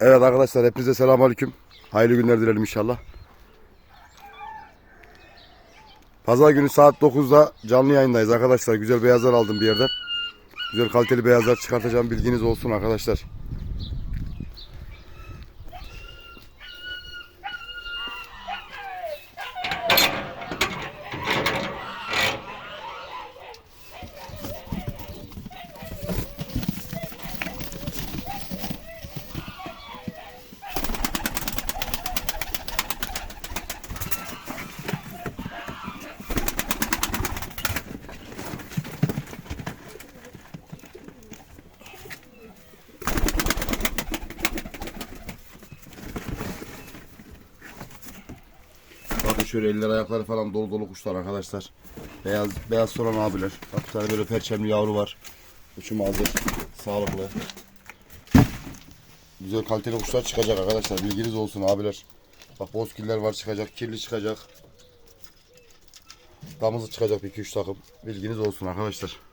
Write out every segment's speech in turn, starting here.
Evet arkadaşlar hepinize selamünaleyküm. Hayırlı günler dilerim inşallah. Pazar günü saat 9'da canlı yayındayız arkadaşlar. Güzel beyazlar aldım bir yerden. Güzel kaliteli beyazlar çıkartacağım bilginiz olsun arkadaşlar. Şöyle eller ayakları falan dolu dolu kuşlar arkadaşlar. Beyaz beyaz soran abiler. Bak bir tane böyle perçemli yavru var. Uçum hazır. Sağlıklı. Güzel kaliteli kuşlar çıkacak arkadaşlar. Bilginiz olsun abiler. Bak bozkiller var çıkacak. Kirli çıkacak. Damızı çıkacak bir iki üç takım. Bilginiz olsun arkadaşlar.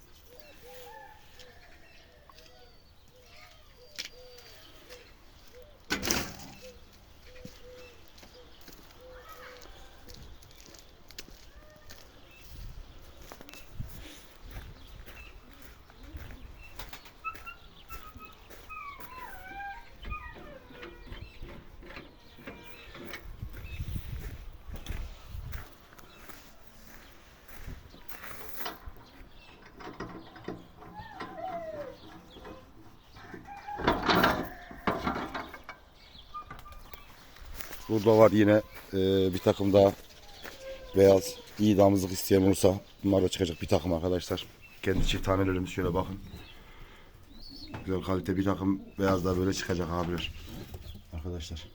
Burada var yine e, bir takım daha beyaz iyi damızlık isteyen olursa bunlar da çıkacak bir takım arkadaşlar. Kendi çift tanelerimiz şöyle bakın. Güzel kalite bir takım beyazlar böyle çıkacak abiler. Arkadaşlar.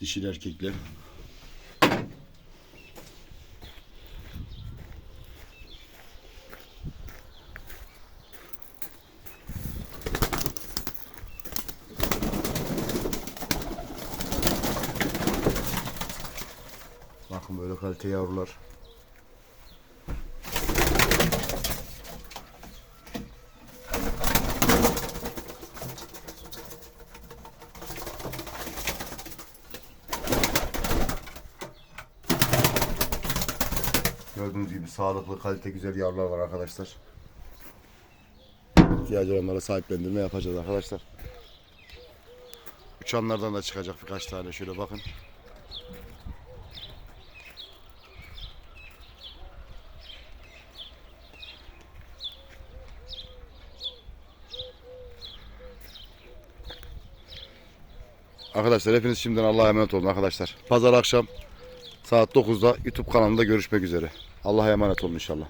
Dişil erkekler. Böyle kalite yavrular. Gördüğünüz gibi sağlıklı, kalite güzel yavrular var arkadaşlar. İhtiyacı olanlara sahiplendirme yapacağız arkadaşlar. Uçanlardan da çıkacak birkaç tane şöyle bakın. Arkadaşlar hepiniz şimdiden Allah'a emanet olun arkadaşlar. Pazar akşam saat 9'da YouTube kanalında görüşmek üzere. Allah'a emanet olun inşallah.